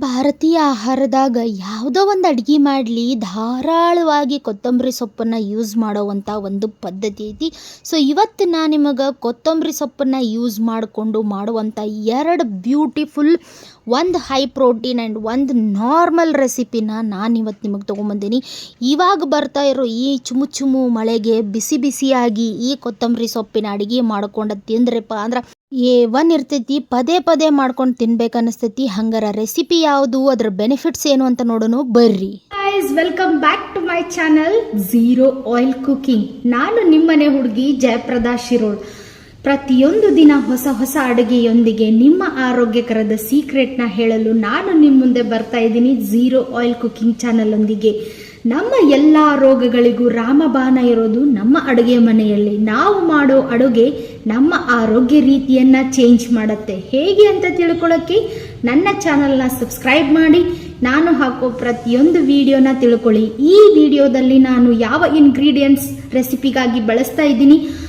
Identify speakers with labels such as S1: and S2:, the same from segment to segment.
S1: ಭಾರತೀಯ ಆಹಾರದಾಗ ಯಾವುದೋ ಒಂದು ಅಡ್ಗೆ ಮಾಡಲಿ, ಧಾರಾಳವಾಗಿ ಕೊತ್ತಂಬರಿ ಸೊಪ್ಪನ್ನು ಯೂಸ್ ಮಾಡೋವಂಥ ಒಂದು ಪದ್ಧತಿ ಐತಿ. ಸೊ ಇವತ್ತು ನಾನು ನಿಮಗೆ ಕೊತ್ತಂಬರಿ ಸೊಪ್ಪನ್ನು ಯೂಸ್ ಮಾಡಿಕೊಂಡು ಮಾಡುವಂಥ ಎರಡು ಬ್ಯೂಟಿಫುಲ್ ಒಂದು ಹೈ ಪ್ರೋಟೀನ್ ಆ್ಯಂಡ್ ಒಂದು ನಾರ್ಮಲ್ ರೆಸಿಪಿನ ನಾನು ಇವತ್ತು ನಿಮಗೆ ತೊಗೊಂಬಂದೀನಿ. ಇವಾಗ ಬರ್ತಾ ಇರೋ ಈ ಚುಮು ಚುಮು ಮಳೆಗೆ ಬಿಸಿ ಬಿಸಿಯಾಗಿ ಈ ಕೊತ್ತಂಬರಿ ಸೊಪ್ಪಿನ ಅಡುಗೆ ಮಾಡ್ಕೊಂಡು ತಿಂದ್ರಪ್ಪ ಅಂದ್ರೆ ಏ ಒನ್ ಇರ್ತೈತಿ, ಪದೇ ಪದೇ ಮಾಡ್ಕೊಂಡು ತಿನ್ಬೇಕು ಅನಿಸ್ತೈತಿ. ಹಂಗಾರ ರೆಸಿಪಿ ಯಾವುದು, ಅದ್ರ ಬೆನಿಫಿಟ್ಸ್ ಏನು ಅಂತ ನೋಡೋಣ ಬರ್ರಿ.
S2: Welcome back to my channel zero oil cooking ನಾನು ನಿಮ್ಮನೆ ಹುಡುಗಿ ಜಯಪ್ರದಾ ಶಿರೋಳ್. ಪ್ರತಿಯೊಂದು ದಿನ ಹೊಸ ಹೊಸ ಅಡುಗೆಯೊಂದಿಗೆ ನಿಮ್ಮ ಆರೋಗ್ಯಕರದ ಸೀಕ್ರೆಟ್ನ ಹೇಳಲು ನಾನು ನಿಮ್ಮ ಮುಂದೆ ಬರ್ತಾ ಇದ್ದೀನಿ ಝೀರೋ ಆಯಿಲ್ ಕುಕಿಂಗ್ ಚಾನಲ್ ಒಂದಿಗೆ ನಮ್ಮ ಎಲ್ಲ ರೋಗಗಳಿಗೂ ರಾಮಬಾಣ ಇರೋದು ನಮ್ಮ ಅಡುಗೆ ಮನೆಯಲ್ಲಿ. ನಾವು ಮಾಡೋ ಅಡುಗೆ ನಮ್ಮ ಆರೋಗ್ಯ ರೀತಿಯನ್ನ ಚೇಂಜ್ ಮಾಡುತ್ತೆ. ಹೇಗೆ ಅಂತ ತಿಳ್ಕೊಳ್ಳೋಕ್ಕೆ ನನ್ನ ಚಾನಲ್ನ ಸಬ್ಸ್ಕ್ರೈಬ್ ಮಾಡಿ. ನಾನು ಹಾಕೋ ಪ್ರತಿಯೊಂದು ವಿಡಿಯೋನ ತಿಳ್ಕೊಳ್ಳಿ. ಈ ವಿಡಿಯೋದಲ್ಲಿ ನಾನು ಯಾವ ಇಂಗ್ರೀಡಿಯೆಂಟ್ಸ್ ರೆಸಿಪಿಗಾಗಿ ಬಳಸ್ತಾ ಇದ್ದೀನಿ?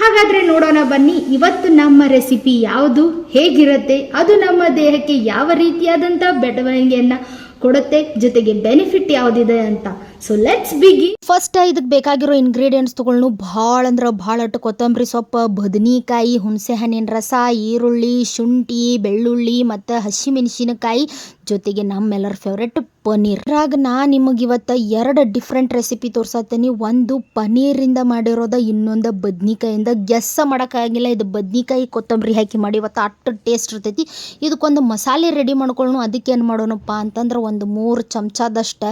S2: ಹಾಗಾದ್ರೆ ನೋಡೋಣ ಬನ್ನಿ, ಇವತ್ತು ನಮ್ಮ ರೆಸಿಪಿ ಯಾವುದು, ಹೇಗಿರುತ್ತೆ, ಅದು ನಮ್ಮ ದೇಹಕ್ಕೆ ಯಾವ ರೀತಿಯಾದಂಥ ಬೆಳವಣಿಗೆಯನ್ನ ಕೊಡುತ್ತೆ, ಜೊತೆಗೆ ಬೆನಿಫಿಟ್ ಯಾವುದಿದೆ ಅಂತ. ಸೊ ಲೆಟ್ಸ್ ಬಿಗಿ
S1: ಫಸ್ಟ್ ಇದಕ್ಕೆ ಬೇಕಾಗಿರೋ ಇಂಗ್ರೀಡಿಯೆಂಟ್ಸ್ ತೊಗೊಳ್ನು. ಭಾಳ ಅಂದ್ರೆ ಭಾಳಷ್ಟು ಕೊತ್ತಂಬರಿ ಸೊಪ್ಪು, ಬದನಿಕಾಯಿ ಹುಣಸೆ ಹಣ್ಣಿನ ರಸ, ಈರುಳ್ಳಿ, ಶುಂಠಿ, ಬೆಳ್ಳುಳ್ಳಿ, ಮತ್ತು ಹಸಿಮೆಣಸಿನಕಾಯಿ ಜೊತೆಗೆ ನಮ್ಮೆಲ್ಲರ ಫೇವ್ರೆಟ್ ಪನ್ನೀರ್. ಇದ್ರಾಗ ನಾ ನಿಮಗೆ ಇವತ್ತು ಎರಡು ಡಿಫ್ರೆಂಟ್ ರೆಸಿಪಿ ತೋರ್ಸತ್ತೀನಿ ಒಂದು ಪನ್ನೀರಿಂದ ಮಾಡಿರೋದ, ಇನ್ನೊಂದು ಬದ್ನಿಕಾಯಿಂದ. ಗೆಸ್ಸ ಮಾಡೋಕ್ಕಾಗಿಲ್ಲ. ಇದು ಬದ್ನಿಕಾಯಿ ಕೊತ್ತಂಬರಿ ಹಾಕಿ ಮಾಡಿ ಇವತ್ತು ಅಷ್ಟು ಟೇಸ್ಟ್ ಇರ್ತೈತಿ. ಇದಕ್ಕೊಂದು ಮಸಾಲೆ ರೆಡಿ ಮಾಡ್ಕೊಳ್ಳೋಣ ಅದಕ್ಕೆ ಏನು ಮಾಡೋಣಪ್ಪ ಅಂತಂದ್ರೆ ಒಂದು ಮೂರು ಚಮಚದಷ್ಟು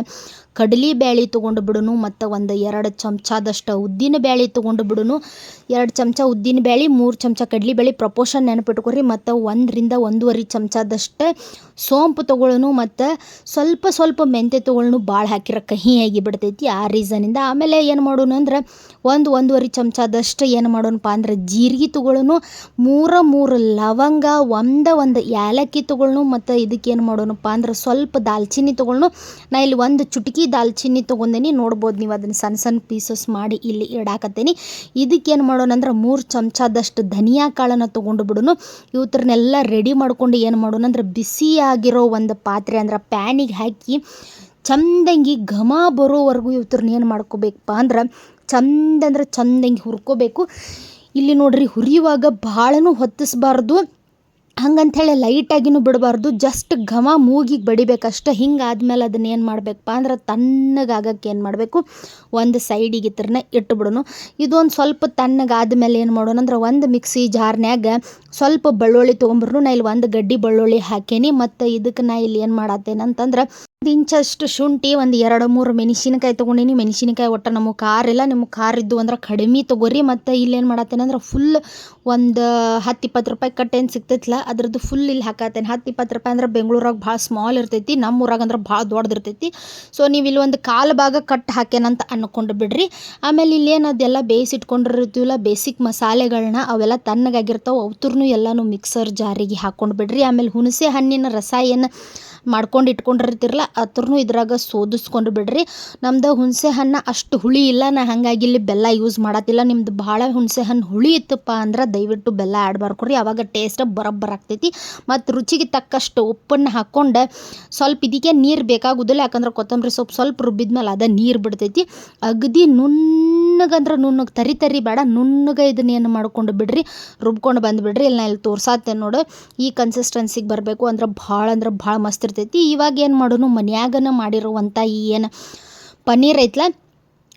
S1: ಕಡಲೆ ಬ್ಯಾಳಿ ತೊಗೊಂಡು ಬಿಡೋನು ಮತ್ತು ಒಂದು ಎರಡು ಚಮಚದಷ್ಟು ಉದ್ದಿನ ಬ್ಯಾಳಿ ತೊಗೊಂಡು ಬಿಡೋನು ಎರಡು ಚಮಚ ಉದ್ದಿನ ಬ್ಯಾಳಿ, ಮೂರು ಚಮಚ ಕಡಲಿ ಬ್ಯಾಳಿ ಪ್ರಪೋಷನ್ ನೆನಪಿಟ್ಕೊರಿ. ಮತ್ತು ಒಂದರಿಂದ ಒಂದೂವರೆ ಚಮಚದಷ್ಟು ಸೋಂಪು ತೊಗೊಳ್ಳೋನು, ಮತ್ತು ಸ್ವಲ್ಪ ಸ್ವಲ್ಪ ಮೆಂತೆ ತೊಗೊಳ್ಳೋನು ಭಾಳ ಹಾಕಿರೋ ಕಹಿ ಆಗಿ ಬಿಡ್ತೈತಿ. ಆ ರೀಸನಿಂದ ಆಮೇಲೆ ಏನು ಮಾಡೋನು ಅಂದ್ರೆ ಒಂದು ಒಂದೂವರೆ ಚಮಚದಷ್ಟು ಏನು ಮಾಡೋಣಪ್ಪ ಅಂದ್ರೆ ಜೀರಿಗೆ ತೊಗೊಳ್ಳೋನು. ಮೂರ ಮೂರು ಲವಂಗ, ಒಂದ ಒಂದು ಏಲಕ್ಕಿ ತೊಗೊಳ್ಳೋನು, ಮತ್ತು ಇದಕ್ಕೆ ಏನು ಮಾಡೋಣಪ್ಪ ಅಂದ್ರೆ ಸ್ವಲ್ಪ ದಾಲ್ಚಿನ್ನಿ ತೊಗೊಳ್ಳೋನು. ನಾ ಇಲ್ಲಿ ಒಂದು ಚುಟುಕಿ ದಾಲ್ಚಿನ್ನಿ ತೊಗೊಂಡೇನಿ. ನೋಡ್ಬೋದು ನೀವು ಅದನ್ನು ಸಣ್ಣ ಸಣ್ಣ ಪೀಸಸ್ ಮಾಡಿ ಇಲ್ಲಿ ಇಡಾಕತ್ತೇನಿ. ಇದಕ್ಕೆ ಏನು ಮಾಡೋಣ ಅಂದ್ರೆ ಮೂರು ಚಮಚದಷ್ಟು ಧನಿಯಾ ಕಾಳನ್ನು ತೊಗೊಂಡು ಬಿಡೋನು. ಇವತ್ತರನ್ನೆಲ್ಲ ರೆಡಿ ಮಾಡ್ಕೊಂಡು ಏನು ಮಾಡೋಣ ಅಂದ್ರೆ ಬಿಸಿಯಾಗಿರೋ ಒಂದು ಪಾತ್ರೆ ಅಂದ್ರೆ ಪ್ಯಾನಿಗೆ ಹಾಕಿ ಚಂದಂಗಿ ಘಮ ಬರೋವರೆಗೂ ಇವತ್ತರನ್ನ ಏನು ಮಾಡ್ಕೋಬೇಕಪ್ಪ ಅಂದ್ರೆ ಚಂದಂದ್ರೆ ಚಂದಂಗಿ ಹುರ್ಕೋಬೇಕು. ಇಲ್ಲಿ ನೋಡ್ರಿ ಹುರಿಯುವಾಗ ಭಾಳನೂ ಹೊತ್ತಿಸ್ಬಾರ್ದು. ಹಂಗಂಥೇಳಿ ಲೈಟಾಗಿನೂ ಬಿಡಬಾರ್ದು ಜಸ್ಟ್ ಘಮ ಮೂಗಿಗೆ ಬಡಿಬೇಕಷ್ಟೆ ಹಿಂಗಾದ್ಮೇಲೆ ಅದನ್ನ ಏನು ಮಾಡಬೇಕಪ್ಪ ಅಂದ್ರೆ ತಣ್ಣಗಾಗಕ್ಕೆ ಏನು ಮಾಡಬೇಕು? ಒಂದು ಸೈಡಿಗೆ ಇತ್ರನ ಇಟ್ಟುಬಿಡೋನು ಇದೊಂದು ಸ್ವಲ್ಪ ತಣ್ಣಗಾದ್ಮೇಲೆ ಏನು ಮಾಡೋಣ ಅಂದ್ರೆ ಒಂದು ಮಿಕ್ಸಿ ಜಾರ್ನ್ಯಾಗ ಸ್ವಲ್ಪ ಬೆಳ್ಳುಳ್ಳಿ ತೊಗೊಂಬರ್ನು ನಾ ಇಲ್ಲಿ ಒಂದು ಗಡ್ಡಿ ಬೆಳ್ಳುಳ್ಳಿ ಹಾಕೇನಿ. ಮತ್ತು ಇದಕ್ಕೆ ನಾ ಇಲ್ಲಿ ಏನು ಮಾಡತ್ತೇನೆ ಅಂತಂದ್ರೆ ಇಂಚಷ್ಟು ಶುಂಠಿ, ಒಂದು ಎರಡು ಮೂರು ಮೆಣಸಿನಕಾಯಿ ತೊಗೊಂಡೀನಿ. ಮೆಣಸಿನಕಾಯಿ ಒಟ್ಟು ನಮಗೆ ಖಾರ ಇಲ್ಲ. ನಿಮಗೆ ಖಾರ ಇದ್ದು ಅಂದ್ರೆ ಕಡಿಮೆ ತೊಗೋರಿ. ಮತ್ತು ಇಲ್ಲಿ ಏನು ಮಾಡತ್ತೇನೆ ಅಂದ್ರೆ ಫುಲ್ ಒಂದು ಹತ್ತು ಇಪ್ಪತ್ತು ರೂಪಾಯಿ ಕಟ್ಟೇನು ಸಿಗ್ತೈತಲ್ಲ ಅದ್ರದ್ದು ಫುಲ್ ಇಲ್ಲಿ ಹಾಕತ್ತೇನೆ. ಹತ್ತು ಇಪ್ಪತ್ತು ರೂಪಾಯಿ ಅಂದ್ರೆ ಬೆಂಗಳೂರಾಗ ಭಾಳ ಸ್ಮಾಲ್ ಇರ್ತೈತಿ. ನಮ್ಮ ಊರಾಗ ಅಂದ್ರೆ ಭಾಳ ದೊಡ್ಡದಿರ್ತೈತಿ. ಸೊ ನೀವು ಇಲ್ಲಿ ಒಂದು ಕಾಲು ಭಾಗ ಕಟ್ ಹಾಕೇನಂತ ಅನ್ಕೊಂಡು ಬಿಡ್ರಿ. ಆಮೇಲೆ ಇಲ್ಲಿ ಏನು ಅದೆಲ್ಲ ಬೇಯಿಸಿಟ್ಕೊಂಡಿರ್ತೀವಲ್ಲ ಬೇಸಿಕ್ ಮಸಾಲೆಗಳನ್ನ ಅವೆಲ್ಲ ತಣ್ಣಗಾಗಿರ್ತಾವೆ. ಅವತ್ರನು ಎಲ್ಲನೂ ಮಿಕ್ಸರ್ ಜಾರಿಗೆ ಹಾಕ್ಕೊಂಡು ಬಿಡ್ರಿ. ಆಮೇಲೆ ಹುಣಸೆ ಹಣ್ಣಿನ ರಸ ಏನು ಮಾಡ್ಕೊಂಡು ಇಟ್ಕೊಂಡಿರ್ತಿರಲ್ಲ ಅದ್ರೂ ಇದ್ರಾಗ ಸೋದಿಸ್ಕೊಂಡು ಬಿಡ್ರಿ. ನಮ್ದು ಹುಣಸೆ ಹಣ್ಣು ಅಷ್ಟು ಹುಳಿ ಇಲ್ಲ, ನಾ ಹಾಗಾಗಿ ಇಲ್ಲಿ ಬೆಲ್ಲ ಯೂಸ್ ಮಾಡತ್ತಿಲ್ಲ ನಿಮ್ದು ಭಾಳ ಹುಣಸೆ ಹಣ್ಣು ಹುಳಿ ಇತ್ತಪ್ಪ ಅಂದ್ರೆ ದಯವಿಟ್ಟು ಬೆಲ್ಲ ಆ್ಯಡ್ ಮಾಡ್ಕೊರಿ ಅವಾಗ ಟೇಸ್ಟ್ ಬರೋಬ್ಬರ ಆಗ್ತೈತಿ. ಮತ್ತು ರುಚಿಗೆ ತಕ್ಕಷ್ಟು ಉಪ್ಪನ್ನು ಹಾಕ್ಕೊಂಡು ಸ್ವಲ್ಪ ಇದಕ್ಕೆ ನೀರು ಬೇಕಾಗುದಿಲ್ಲ, ಯಾಕಂದ್ರೆ ಕೊತ್ತಂಬರಿ ಸೊಪ್ಪು ಸ್ವಲ್ಪ ರುಬ್ಬಿದ್ಮೇಲೆ ಅದ ನೀರು ಬಿಡ್ತೈತಿ. ಅಗದಿ ನುಣ್ಣಗಂದ್ರೆ ನುಣ್ಣಗೆ, ತರಿ ತರಿ ಬೇಡ, ನುಣ್ಣಗೆ ಇದನ್ನೇನು ಮಾಡ್ಕೊಂಡು ಬಿಡ್ರಿ, ರುಬ್ಕೊಂಡು ಬಂದುಬಿಡ್ರಿ. ಇಲ್ಲಿ ನಾ ಇಲ್ಲಿ ತೋರ್ಸಾತ್ತೆ ನೋಡು. ಈ ಕನ್ಸಿಸ್ಟೆನ್ಸಿಗೆ ಬರಬೇಕು ಅಂದ್ರೆ ಭಾಳ ಅಂದ್ರೆ ಭಾಳ ಮಸ್ತ್ ಇರ್ತೈತಿ. ಇವಾಗ ಏನು ಮಾಡೋನು? ಮನ್ಯಾಗನ ಮಾಡಿರುವಂಥ ಈ ಏನು ಪನ್ನೀರ್ ಐತ್ಲ?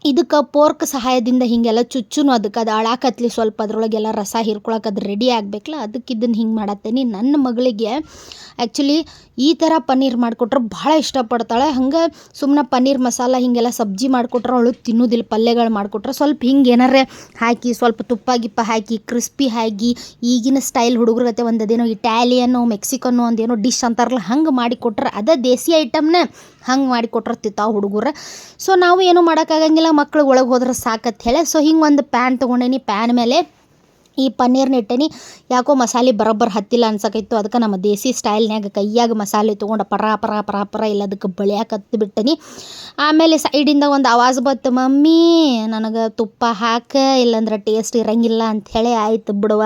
S1: ಇದಕ್ಕೆ ಪೋರ್ಕ್ ಸಹಾಯದಿಂದ ಹೀಗೆಲ್ಲ ಚುಚ್ಚುನು ಅದಕ್ಕೆ ಅದು ಅಳಾಕತ್ಲಿ ಸ್ವಲ್ಪ ಅದ್ರೊಳಗೆಲ್ಲ ರಸ ಹೀರ್ಕೊಳಕ್ಕೆ ಅದು ರೆಡಿ ಆಗಬೇಕಲ್ಲ ಅದಕ್ಕೆ ಇದನ್ನು ಹಿಂಗೆ ಮಾಡತ್ತೇನೆ. ನನ್ನ ಮಗಳಿಗೆ ಆ್ಯಕ್ಚುಲಿ ಈ ಥರ ಪನ್ನೀರ್ ಮಾಡಿಕೊಟ್ರೆ ಭಾಳ ಇಷ್ಟಪಡ್ತಾಳೆ. ಹಂಗೆ ಸುಮ್ಮನೆ ಪನ್ನೀರ್ ಮಸಾಲ ಹೀಗೆಲ್ಲ ಸಬ್ಜಿ ಮಾಡಿಕೊಟ್ರೆ ಅವಳು ತಿನ್ನೋದಿಲ್ಲ, ಪಲ್ಯಗಳು ಮಾಡಿಕೊಟ್ರೆ ಸ್ವಲ್ಪ ಹಿಂಗೆ ಏನಾರೇ ಹಾಕಿ, ಸ್ವಲ್ಪ ತುಪ್ಪ ಗಿಪ್ಪ ಹಾಕಿ ಕ್ರಿಸ್ಪಿ ಹಾಕಿ ಈಗಿನ ಸ್ಟೈಲ್ ಹುಡುಗರಗತ್ತೆ ಒಂದು ಅದೇನೋ ಇಟ್ಯಾಲಿಯನ್ನು ಮೆಕ್ಸಿಕನ್ನು ಒಂದೇನೋ ಡಿಶ್ ಅಂತಾರಲ್ಲ, ಹಂಗೆ ಮಾಡಿಕೊಟ್ರೆ ಅದೇ ದೇಸಿ ಐಟಮ್ನ ಹಂಗೆ ಮಾಡಿಕೊಟ್ರೆ ಕೊಟ್ಟಿರ್ತಿತ್ತಾವ ಹುಡುಗರು. ಸೊ ನಾವು ಏನು ಮಾಡೋಕ್ಕಾಗಂಗಿಲ್ಲ ಮಕ್ಳು ಒಳಗೆ ಹೋದ್ರೆ ಸಾಕತ್ ಹೇಳಿ. ಸೊ ಹಿಂಗೆ ಒಂದು ಪ್ಯಾನ್ ತೊಗೊಂಡೇನಿ. ಪ್ಯಾನ್ ಮೇಲೆ ಈ ಪನ್ನೀರ್ನ ಇಟ್ಟೇನಿ. ಯಾಕೋ ಮಸಾಲೆ ಬರೋಬ್ಬರ ಹತ್ತಿಲ್ಲ ಅನ್ಸಕೈತು. ಅದಕ್ಕೆ ನಮ್ಮ ದೇಸಿ ಸ್ಟೈಲ್ನ್ಯಾಗ ಕೈಯಾಗ ಮಸಾಲೆ ತೊಗೊಂಡು ಪರ ಪರ ಪರ ಪರ ಇಲ್ಲ ಅದಕ್ಕೆ ಬಳಿಯಾಕೆ ಹತ್ತು ಬಿಟ್ಟೇನಿ ಆಮೇಲೆ ಸೈಡಿಂದ ಒಂದು ಆವಾಜ್ ಬತ್ತು. ಮಮ್ಮಿ, ನನಗೆ ತುಪ್ಪ ಹಾಕ, ಇಲ್ಲಾಂದ್ರೆ ಟೇಸ್ಟ್ ಇರಂಗಿಲ್ಲ ಅಂಥೇಳಿ ಆಯ್ತು ಬಿಡುವ,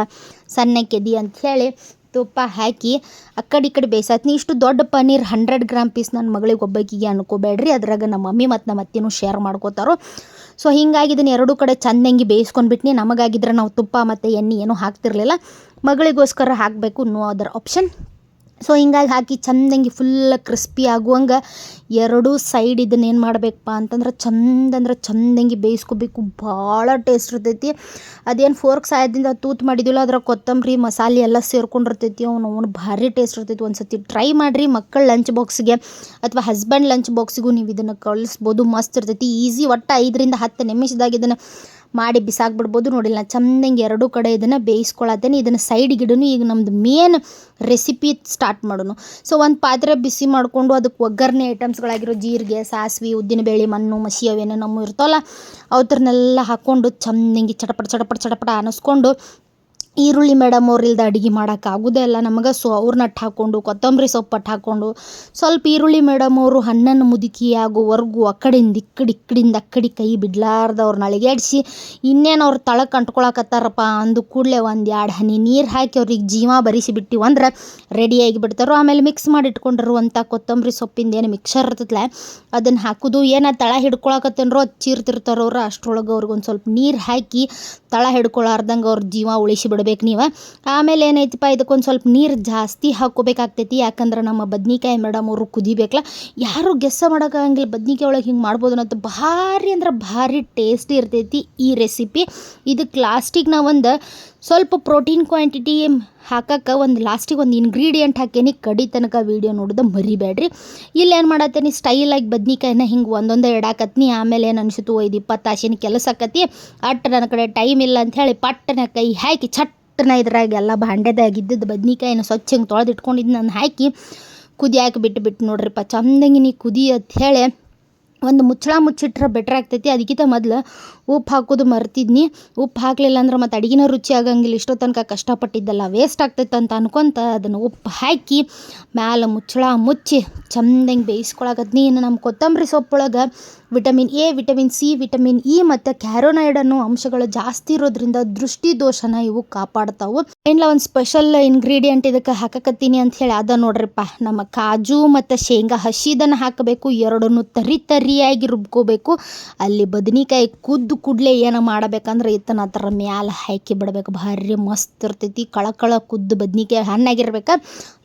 S1: ಸಣ್ಣಕ್ಕೆದಿ ಅಂಥೇಳಿ ತುಪ್ಪ ಹಾಕಿ ಆ ಕಡೆ ಈ ಕಡೆ ಬೇಯಿಸಾತ್ನಿ ಇಷ್ಟು ದೊಡ್ಡ ಪನ್ನೀರ್ ಹಂಡ್ರೆಡ್ ಗ್ರಾಮ್ ಪೀಸ್ ನನ್ನ ಮಗಳಿಗೆ ಒಬ್ಬಾಕಿಗೆ ಅನ್ಕೋಬೇಡ್ರಿ ಅದ್ರಾಗ ನಮ್ಮ ಮಮ್ಮಿ ಮತ್ತು ನಮ್ಮ ಅತ್ತಿನೂ ಶೇರ್ ಮಾಡ್ಕೋತಾರೋ. ಸೊ ಹಿಂಗಾಗಿ ಇದನ್ನ ಎರಡೂ ಕಡೆ ಚಂದಂಗಿ ಬೇಯಿಸ್ಕೊಂಡ್ಬಿಟ್ನಿ ನಮಗಾಗಿದ್ರೆ ನಾವು ತುಪ್ಪ ಮತ್ತು ಎಣ್ಣೆ ಏನೂ ಹಾಕ್ತಿರ್ಲಿಲ್ಲ. ಮಗಳಿಗೋಸ್ಕರ ಹಾಕಬೇಕು ನೋ ಅದರ್ ಆಪ್ಷನ್ ಸೊ ಹಿಂಗಾಗಿ ಹಾಕಿ ಚಂದಂಗೆ ಫುಲ್ ಕ್ರಿಸ್ಪಿ ಆಗುವಂಗೆ ಎರಡೂ ಸೈಡ್ ಇದನ್ನ ಏನು ಮಾಡಬೇಕಪ್ಪ ಅಂತಂದ್ರೆ ಚಂದ ಅಂದ್ರೆ ಚಂದಂಗೆ ಬೇಯಿಸ್ಕೋಬೇಕು. ಭಾಳ ಟೇಸ್ಟ್ ಇರ್ತೈತಿ. ಅದೇನು ಫೋರ್ಕ್ ಸಹಾಯದಿಂದ ತೂತು ಮಾಡಿದಿಲ್ಲ ಅದರ ಕೊತ್ತಂಬರಿ, ಮಸಾಲೆ ಎಲ್ಲ ಸೇರ್ಕೊಂಡಿರ್ತೈತಿ. ಅವ್ನು ಅವ್ನು ಭಾರಿ ಟೇಸ್ಟ್ ಇರ್ತೈತಿ. ಒಂದು ಸತಿ ಟ್ರೈ ಮಾಡಿರಿ, ಮಕ್ಕಳ ಲಂಚ್ ಬಾಕ್ಸ್ಗೆ ಅಥವಾ ಹಸ್ಬೆಂಡ್ ಲಂಚ್ ಬಾಕ್ಸಿಗೂ ನೀವು ಇದನ್ನು ಕಳಿಸ್ಬೋದು. ಮಸ್ತ್ ಇರ್ತೈತಿ. ಈಸಿ ಒಟ್ಟು ಐದರಿಂದ ಹತ್ತು ನಿಮಿಷದಾಗ ಇದನ್ನು ಮಾಡಿ ಬಿಸಾಕ್ಬಿಡ್ಬೋದು. ನೋಡಿಲ್ಲ ಚಂದಂಗೆ ಎರಡೂ ಕಡೆ ಇದನ್ನು ಬೇಯಿಸ್ಕೊಳತ್ತೇನೆ. ಇದನ್ನು ಸೈಡ್ ಗಿಡನು ಈಗ ನಮ್ಮದು ಮೇನ್ ರೆಸಿಪಿ ಸ್ಟಾರ್ಟ್ ಮಾಡೋಣ ಸೊ ಒಂದು ಪಾತ್ರೆ ಬಿಸಿ ಮಾಡಿಕೊಂಡು ಅದಕ್ಕೆ ಒಗ್ಗರಣೆ ಐಟಮ್ಸ್ಗಳಾಗಿರೋ ಜೀರಿಗೆ, ಸಾಸಿವೆ ಉದ್ದಿನಬೇಳೆ ಮಣ್ಣು, ಮಸಿ ಅವೇನೋ ನಮ್ಮ ಇರ್ತಾವಲ್ಲ ಅವ್ರನ್ನೆಲ್ಲ ಹಾಕ್ಕೊಂಡು ಚಂದಂಗೆ ಚಟಪಟ ಚಟಪಟ ಚಟಪಟ ಅನ್ನಿಸ್ಕೊಂಡು ಈರುಳ್ಳಿ ಮೇಡಮ್ ಅವ್ರಿಲ್ದ ಅಡುಗೆ ಮಾಡೋಕೆ ಆಗೋದೇ ಇಲ್ಲ. ನಮಗೆ ಸೊ ಅವ್ರನ್ನ ನಟ್ ಹಾಕ್ಕೊಂಡು ಕೊತ್ತಂಬರಿ ಸೊಪ್ಪು ಅಟ್ಟು ಹಾಕ್ಕೊಂಡು ಸ್ವಲ್ಪ ಈರುಳ್ಳಿ ಮೇಡಮ್ ಅವರು ಹಣ್ಣನ್ನು ಮುದುಕಿ ಆಗೋವರೆಗೂ ಆ ಕಡೆಯಿಂದ ಈ ಕಡೆ, ಈ ಕಡೆಯಿಂದ ಆ ಕಡೆ ಕೈ ಬಿಡ್ಲಾರ್ದ ಅವ್ರನ್ನ ಅಳಿಗಾಡಿಸಿ ಇನ್ನೇನು ಅವ್ರು ತಳಕ್ಕೆ ಅಂಟ್ಕೊಳಕತ್ತಾರಪ್ಪ ಅಂದು ಕೂಡಲೇ ಒಂದು ಎರಡು ಹನಿ ನೀರು ಹಾಕಿ ಅವ್ರಿಗೆ ಜೀವ ಬರಿಸಿ ಬಿಟ್ಟಿವಿ ಅಂದ್ರೆ ರೆಡಿಯಾಗಿ ಬಿಡ್ತಾರೋ ಆಮೇಲೆ ಮಿಕ್ಸ್ ಮಾಡಿ ಇಟ್ಕೊಂಡಿರುವಂಥ ಕೊತ್ತಂಬರಿ ಸೊಪ್ಪಿಂದ ಏನು ಮಿಕ್ಸರ್ ಇರ್ತೈತಲ್ಲ ಅದನ್ನು ಹಾಕೋದು ಏನು ತಳ ಹಿಡ್ಕೊಳಕತ್ತೇನ್ರೋ ಅದು ಚೀರ್ತಿರ್ತಾರೋ ಅವ್ರು, ಅಷ್ಟ್ರೊಳಗೆ ಅವ್ರಿಗೆ ಒಂದು ಸ್ವಲ್ಪ ನೀರು ಹಾಕಿ ತಳ ಹಿಡ್ಕೊಳಾರ್ದಂಗೆ ಅವ್ರ ಜೀವ ಉಳಿಸಿ ಬಿಡ್ಬೇಕು ನೀವು. ಆಮೇಲೆ ಏನೈತಿಪ್ಪ, ಇದಕ್ಕೊಂದು ಸ್ವಲ್ಪ ನೀರು ಜಾಸ್ತಿ ಹಾಕ್ಕೋಬೇಕಾಗ್ತೈತಿ. ಯಾಕಂದ್ರೆ ನಮ್ಮ ಬದ್ನಿಕಾಯಿ ಮೇಡಮ್ ಅವರು ಕುದಿಬೇಕಲ್ಲ, ಯಾರು ಗೆಸ್ಸ ಮಾಡೋಕ್ಕಾಗಂಗಿಲ್ಲ ಬದ್ನಿಕಾಯಿ ಒಳಗೆ ಹಿಂಗೆ ಮಾಡ್ಬೋದು ಅನ್ನೋದು ಭಾರಿ ಅಂದ್ರೆ ಭಾರಿ ಟೇಸ್ಟಿ ಇರ್ತೈತಿ ಈ ರೆಸಿಪಿ ಇದಕ್ಕೆ ಲಾಸ್ಟಿಗೆ ನಾವೊಂದು ಸ್ವಲ್ಪ ಪ್ರೋಟೀನ್ ಕ್ವಾಂಟಿಟಿ ಹಾಕಕ್ಕೆ ಒಂದು ಲಾಸ್ಟಿಗೆ ಒಂದು ಇಂಗ್ರೀಡಿಯೆಂಟ್ ಹಾಕೇನಿ. ಕಡಿ ತನಕ ವೀಡಿಯೋ ನೋಡೋದು ಮರಿಬೇಡ್ರಿ. ಇಲ್ಲಿ ಏನು ಮಾಡತ್ತೇನಿ? ಸ್ಟೈಲಾಗಿ ಬದ್ನಿಕಾಯಿನ ಹಿಂಗೆ ಒಂದೊಂದೇ ಇಡಾಕತ್ನಿ ಆಮೇಲೆ ಏನು ಅನಿಸಿತು ಐದು ಇಪ್ಪತ್ತು ಆಶಿನ ಕೆಲಸ ಆಕತಿ. ಅಟ್ ನನ್ನ ಕಡೆ ಟೈಮ್ ಇಲ್ಲ ಅಂಥೇಳಿ ಪಟ್ಟನ ಕೈ ಹಾಕಿ ಚಟ್ಟನ ಇದ್ರಾಗ ಎಲ್ಲ ಭಾಂಡೆದಾಗ ಇದ್ದದ್ದು ಬದ್ನಿಕಾಯಿನ ಸ್ವಚ್ಛ ಹಿಂಗೆ ತೊಳೆದಿಟ್ಕೊಂಡಿದ್ದು ನಾನು ಹಾಕಿ ಕುದಿಯಾಕೆ ಬಿಟ್ಟು ಬಿಟ್ಟು ನೋಡ್ರಿಪ್ಪ ಚಂದಂಗಿನಿ ಕುದಿ ಅಂತ ಹೇಳಿ ಒಂದು ಮುಚ್ಚಳ ಮುಚ್ಚಿಟ್ರೆ ಬೆಟ್ರ್ ಆಗ್ತೈತಿ. ಅದಕ್ಕಿಂತ ಮೊದ್ಲು ಉಪ್ಪು ಹಾಕೋದು ಮರ್ತಿದ್ನಿ. ಉಪ್ಪು ಹಾಕಲಿಲ್ಲ ಅಂದ್ರೆ ಮತ್ತು ಅಡುಗೆನ ರುಚಿ ಆಗಂಗಿಲ್ಲ. ಇಷ್ಟೋ ತನಕ ಕಷ್ಟಪಟ್ಟಿದ್ದಲ್ಲ ವೇಸ್ಟ್ ಆಗ್ತೈತೆ ಅಂತ ಅನ್ಕೊಂತ ಅದನ್ನು ಉಪ್ಪು ಹಾಕಿ ಮ್ಯಾಲೆ ಮುಚ್ಚಳ ಮುಚ್ಚಿ ಚಂದಂಗೆ ಬೇಯಿಸ್ಕೊಳಕತ್ನಿ ಇನ್ನು ನಮ್ಮ ಕೊತ್ತಂಬರಿ ಸೊಪ್ಪೊಳಗೆ vitamin A vitamin C vitamin E ಮತ್ತು ಕ್ಯಾರೋನೈಡ್ ಅನ್ನೋ ಅಂಶಗಳು ಜಾಸ್ತಿ ಇರೋದ್ರಿಂದ ದೃಷ್ಟಿ ದೋಷನ ಇವು ಕಾಪಾಡ್ತಾವು. ಏನಿಲ್ಲ ಒಂದು ಸ್ಪೆಷಲ್ ಇಂಗ್ರೀಡಿಯೆಂಟ್ ಇದಕ್ಕೆ ಹಾಕಕತ್ತೀನಿ ಅಂತ ಹೇಳಿ ಅದ ನೋಡ್ರಿಪ್ಪ. ನಮ್ಮ ಕಾಜು ಮತ್ತು ಶೇಂಗಾ ಹಸಿದನ್ನು ಹಾಕಬೇಕು. ಎರಡನ್ನು ತರಿ ತರಿಯಾಗಿ ರುಬ್ಕೋಬೇಕು. ಅಲ್ಲಿ ಬದ್ನಿಕಾಯಿ ಕುದ್ದು ಕೂಡಲೇ ಏನು ಮಾಡಬೇಕಂದ್ರೆ ಇತ್ತನ ಆ ಥರ ಮ್ಯಾಲೆ ಹಾಕಿ ಬಿಡಬೇಕು. ಭಾರಿ ಮಸ್ತ್ ಇರ್ತೈತಿ. ಕಳಕಳ ಕುದ್ದು ಬದ್ನಿಕಾಯಿ ಹಣ್ಣಾಗಿರ್ಬೇಕು.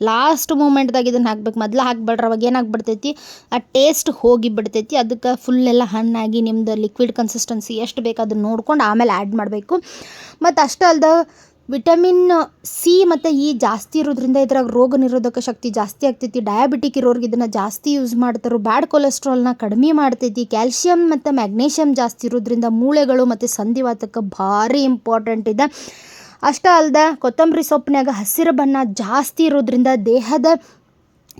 S1: ಲಾಸ್ಟ್ ಮೂಮೆಂಟ್ದಾಗ ಇದನ್ನು ಹಾಕ್ಬೇಕು. ಮೊದ್ಲು ಹಾಕ್ಬೇಡ್ರಿ ಅವಾಗ ಏನಾಗ್ಬಿಡ್ತೈತಿ ಆ ಟೇಸ್ಟ್ ಹೋಗಿ ಬಿಡ್ತೈತಿ. ಅದಕ್ಕೆ ಫುಲ್ ಎಲ್ಲ ಹಣ್ಣಾಗಿ ನಿಮ್ದು ಲಿಕ್ವಿಡ್ ಕನ್ಸಿಸ್ಟೆನ್ಸಿ ಎಷ್ಟು ಬೇಕು ಅದನ್ನು ನೋಡ್ಕೊಂಡು ಆಮೇಲೆ ಆ್ಯಡ್ ಮಾಡಬೇಕು. ಮತ್ತು ಅಷ್ಟೇ ಅಲ್ದ ವಿಟಮಿನ್ ಸಿ ಮತ್ತು ಇ ಜಾಸ್ತಿ ಇರೋದ್ರಿಂದ ಇದ್ರಾಗ ರೋಗ ನಿರೋಧಕ ಶಕ್ತಿ ಜಾಸ್ತಿ ಆಗ್ತೈತಿ. ಡಯಾಬಿಟಿಕ್ ಇರೋರ್ಗೆ ಇದನ್ನು ಜಾಸ್ತಿ ಯೂಸ್ ಮಾಡ್ತಾರೆ ಬ್ಯಾಡ್ ಕೊಲೆಸ್ಟ್ರಾಲ್ನ ಕಡಿಮೆ ಮಾಡ್ತೈತಿ. ಕ್ಯಾಲ್ಶಿಯಂ ಮತ್ತು ಮ್ಯಾಗ್ನೇಷಿಯಮ್ ಜಾಸ್ತಿ ಇರೋದ್ರಿಂದ ಮೂಳೆಗಳು ಮತ್ತು ಸಂಧಿವಾತಕ್ಕೆ ಭಾರಿ ಇಂಪಾರ್ಟೆಂಟ್ ಇದೆ. ಅಷ್ಟೇ ಅಲ್ಲದೆ ಕೊತ್ತಂಬರಿ ಸೊಪ್ಪಿನಾಗ ಹಸಿರು ಬಣ್ಣ ಜಾಸ್ತಿ ಇರೋದ್ರಿಂದ ದೇಹದ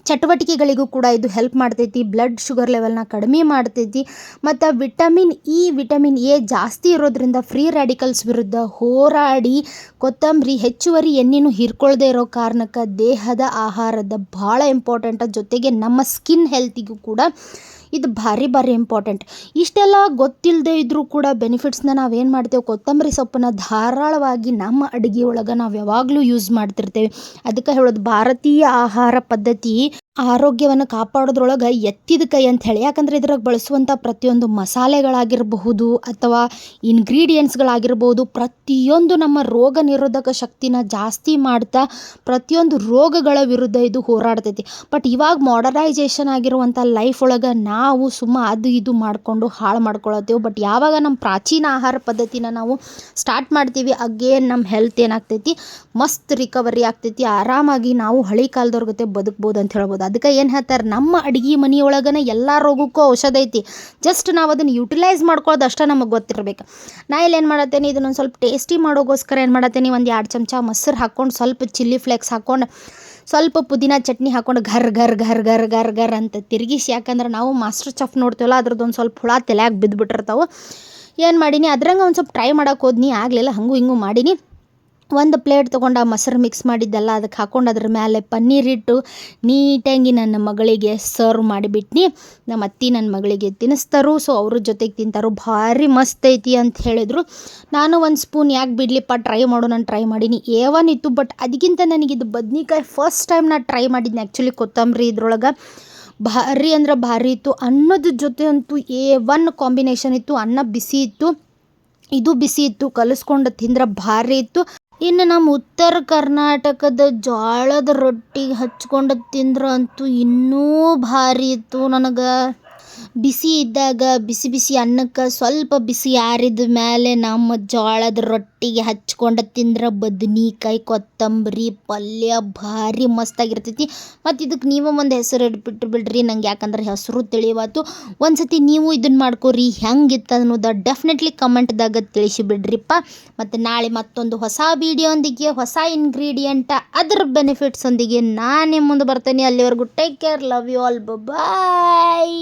S1: ಚಟುವಟಿಕೆಗಳಿಗೂ ಕೂಡ ಇದು ಹೆಲ್ಪ್ ಮಾಡ್ತೈತಿ. ಬ್ಲಡ್ ಶುಗರ್ ಲೆವೆಲ್ನ ಕಡಿಮೆ ಮಾಡ್ತೈತಿ. ಮತ್ತು ವಿಟಮಿನ್ ಇ ವಿಟಮಿನ್ ಎ ಜಾಸ್ತಿ ಇರೋದ್ರಿಂದ ಫ್ರೀ ರ್ಯಾಡಿಕಲ್ಸ್ ವಿರುದ್ಧ ಹೋರಾಡಿ ಕೊತ್ತಂಬರಿ ಹೆಚ್ಚುವರಿ ಎಣ್ಣೆನೂ ಹೀರ್ಕೊಳ್ಳದೆ ಇರೋ ಕಾರಣಕ್ಕೆ ದೇಹದ ಆಹಾರದ ಭಾಳ ಇಂಪಾರ್ಟೆಂಟ್ ಜೊತೆಗೆ ನಮ್ಮ ಸ್ಕಿನ್ ಹೆಲ್ತಿಗೂ ಕೂಡ ಇದು ಭಾರಿ ಭಾರಿ ಇಂಪಾರ್ಟೆಂಟ್ ಇಷ್ಟೆಲ್ಲ ಗೊತ್ತಿಲ್ಲದೆ ಇದ್ದರೂ ಕೂಡ ಬೆನಿಫಿಟ್ಸ್ನ ನಾವೇನು ಮಾಡ್ತೇವೆ? ಕೊತ್ತಂಬರಿ ಸೊಪ್ಪನ್ನ ಧಾರಾಳವಾಗಿ ನಮ್ಮ ಅಡುಗೆ ಒಳಗೆ ನಾವು ಯಾವಾಗಲೂ ಯೂಸ್ ಮಾಡ್ತಿರ್ತೇವೆ. ಅದಕ್ಕೆ ಹೇಳೋದು ಭಾರತೀಯ ಆಹಾರ ಪದ್ಧತಿ ಆರೋಗ್ಯವನ್ನು ಕಾಪಾಡೋದ್ರೊಳಗೆ ಎತ್ತಿದ ಕೈ ಅಂತ ಹೇಳಿ. ಯಾಕಂದ್ರೆ ಇದ್ರಾಗ ಬಳಸುವಂಥ ಪ್ರತಿಯೊಂದು ಮಸಾಲೆಗಳಾಗಿರಬಹುದು ಅಥವಾ ಇಂಗ್ರೀಡಿಯೆಂಟ್ಸ್ಗಳಾಗಿರ್ಬೋದು ಪ್ರತಿಯೊಂದು ನಮ್ಮ ರೋಗ ನಿರೋಧಕ ಶಕ್ತಿನ ಜಾಸ್ತಿ ಮಾಡ್ತಾ ಪ್ರತಿಯೊಂದು ರೋಗಗಳ ವಿರುದ್ಧ ಇದು ಹೋರಾಡ್ತೈತಿ. ಬಟ್ ಇವಾಗ ಮಾಡರ್ನೈಜೇಷನ್ ಆಗಿರುವಂಥ ಲೈಫ್ ಒಳಗೆ ನಾವು ಸುಮ್ಮ ಅದು ಇದು ಮಾಡಿಕೊಂಡು ಹಾಳು ಮಾಡ್ಕೊಳತ್ತೇವೆ. ಬಟ್ ಯಾವಾಗ ನಮ್ಮ ಪ್ರಾಚೀನ ಆಹಾರ ಪದ್ಧತಿನ ನಾವು ಸ್ಟಾರ್ಟ್ ಮಾಡ್ತೀವಿ ಅಗೇನ್ ನಮ್ಮ ಹೆಲ್ತ್ ಏನಾಗ್ತೈತಿ? ಮಸ್ತ್ ರಿಕವರಿ ಆಗ್ತೈತಿ. ಆರಾಮಾಗಿ ನಾವು ಹಳೆ ಕಾಲದವ್ರ ಜೊತೆ ಬದುಕ್ಬೋದು ಅಂತ ಹೇಳ್ಬೋದು? ಅದಕ್ಕೆ ಏನು ಹೇಳ್ತಾರೆ, ನಮ್ಮ ಅಡುಗೆ ಮನೆಯೊಳಗನ ಎಲ್ಲ ರೋಗಕ್ಕೂ ಔಷಧ ಐತಿ. ಜಸ್ಟ್ ನಾವು ಅದನ್ನು ಯುಟಿಲೈಸ್ ಮಾಡ್ಕೊಳ್ಳೋದು ಅಷ್ಟೇ ನಮಗೆ ಗೊತ್ತಿರಬೇಕು. ನಾ ಏನು ಮಾಡತ್ತೇನೆ, ಇದನ್ನೊಂದು ಸ್ವಲ್ಪ ಟೇಸ್ಟಿ ಮಾಡೋಗೋಸ್ಕರ ಏನು ಮಾಡತ್ತೇನೆ, ಒಂದು ಎರಡು ಚಮಚ ಮೊಸರು ಹಾಕ್ಕೊಂಡು, ಸ್ವಲ್ಪ ಚಿಲ್ಲಿ ಫ್ಲೇಕ್ಸ್ ಹಾಕ್ಕೊಂಡು, ಸ್ವಲ್ಪ ಪುದೀನ ಚಟ್ನಿ ಹಾಕ್ಕೊಂಡು ಘರ್ ಘರ್ ಘರ್ ಘರ್ ಘರ್ ಘರ್ ಅಂತ ತಿರುಗಿಸಿ, ಯಾಕಂದ್ರೆ ನಾವು ಮಾಸ್ಟರ್ ಚಫ್ ನೋಡ್ತೀವಲ್ಲ ಅದ್ರದ್ದು ಒಂದು ಸ್ವಲ್ಪ ಹುಳ ತಲೆಯಾಗಿ ಬಿದ್ದುಬಿಟ್ಟಿರ್ತಾವೆ ಏನು ಮಾಡೀನಿ, ಅದ್ರಂಗೆ ಒಂದು ಸ್ವಲ್ಪ ಟ್ರೈ ಮಾಡಕ್ಕೆ ಹೋದ್ನಿ, ಆಗಲಿಲ್ಲ, ಹಂಗೂ ಹಿಂಗೂ ಮಾಡೀನಿ. ಒಂದು ಪ್ಲೇಟ್ ತೊಗೊಂಡು ಆ ಮೊಸರು ಮಿಕ್ಸ್ ಮಾಡಿದ್ದೆಲ್ಲ ಅದಕ್ಕೆ ಹಾಕೊಂಡು ಅದ್ರ ಮೇಲೆ ಪನ್ನೀರ್ ಇಟ್ಟು ನೀಟಾಗಿ ನನ್ನ ಮಗಳಿಗೆ ಸರ್ವ್ ಮಾಡಿಬಿಟ್ನಿ. ನಮ್ಮ ಅತ್ತಿ ನನ್ನ ಮಗಳಿಗೆ ತಿನ್ನಿಸ್ತಾರು ಸೊ ಅವ್ರ ಜೊತೆಗೆ ತಿಂತಾರು. ಭಾರಿ ಮಸ್ತ್ ಐತಿ ಅಂತ ಹೇಳಿದರು. ನಾನು ಒಂದು ಸ್ಪೂನ್ ಯಾಕೆ ಬಿಡಲಿಪ್ಪ ಟ್ರೈ ಮಾಡು, ನಾನು ಟ್ರೈ ಮಾಡೀನಿ. ಏವನ್ ಇತ್ತು ಬಟ್ ಅದಕ್ಕಿಂತ ನನಗಿದು ಬದ್ನಿಕಾಯಿ ಫಸ್ಟ್ ಟೈಮ್ ನಾನು ಟ್ರೈ ಮಾಡಿದ್ನಿ ಆ್ಯಕ್ಚುಲಿ ಕೊತ್ತಂಬರಿ ಇದ್ರೊಳಗೆ. ಭಾರಿ ಅಂದ್ರೆ ಭಾರಿ ಇತ್ತು. ಅನ್ನದ ಜೊತೆ ಅಂತೂ ಎ ಒನ್ ಕಾಂಬಿನೇಷನ್ ಇತ್ತು, ಅನ್ನ ಬಿಸಿ ಇತ್ತು. ಇದು ಬಿಸಿ ಇತ್ತು, ಕಲಿಸ್ಕೊಂಡು ತಿಂದ್ರೆ ಭಾರಿ ಇತ್ತು. ಇನ್ನು ನಮ್ಮ ಉತ್ತರ ಕರ್ನಾಟಕದ ಜೋಳದ ರೊಟ್ಟಿ ಹಚ್ಕೊಂಡು ತಿಂದ್ರಂತೂ ಇನ್ನೂ ಭಾರಿ ಇತ್ತು ನನಗೆ. ಬಿಸಿ ಇದ್ದಾಗ ಬಿಸಿ ಬಿಸಿ ಅನ್ನಕ್ಕೆ ಸ್ವಲ್ಪ ಬಿಸಿ ಆರಿದ ಮೇಲೆ ನಮ್ಮ ಜೋಳದ ರೊಟ್ಟಿಗೆ ಹಚ್ಕೊಂಡು ತಿಂದ್ರೆ ಬದ್ನಿಕಾಯಿ, ಕೊತ್ತಂಬರಿ, ಪಲ್ಯ ಭಾರಿ ಮಸ್ತಾಗಿರ್ತೈತಿ. ಮತ್ತು ಇದಕ್ಕೆ ನೀವು ಒಂದು ಹೆಸರು ಇಟ್ಬಿಟ್ಟು ಬಿಡ್ರಿ, ನಂಗೆ ಯಾಕಂದ್ರೆ ಹೆಸರು ತಿಳಿವಾತು. ಒಂದು ಸತಿ ನೀವು ಇದನ್ನು ಮಾಡ್ಕೋರಿ, ಹೆಂಗಿತ್ತು ಅನ್ನೋದು ಡೆಫಿನೆಟ್ಲಿ ಕಮೆಂಟ್ದಾಗ ತಿಳಿಸಿ ಬಿಡ್ರಿಪ್ಪ. ಮತ್ತು ನಾಳೆ ಮತ್ತೊಂದು ಹೊಸ ವೀಡಿಯೋಂದಿಗೆ ಹೊಸ ಇಂಗ್ರೀಡಿಯೆಂಟ ಅದ್ರ ಬೆನಿಫಿಟ್ಸ್ ಒಂದಿಗೆ ನಾನೇ ಮುಂದೆ ಬರ್ತೇನೆ. ಅಲ್ಲಿವರೆಗೂ take care love you all bye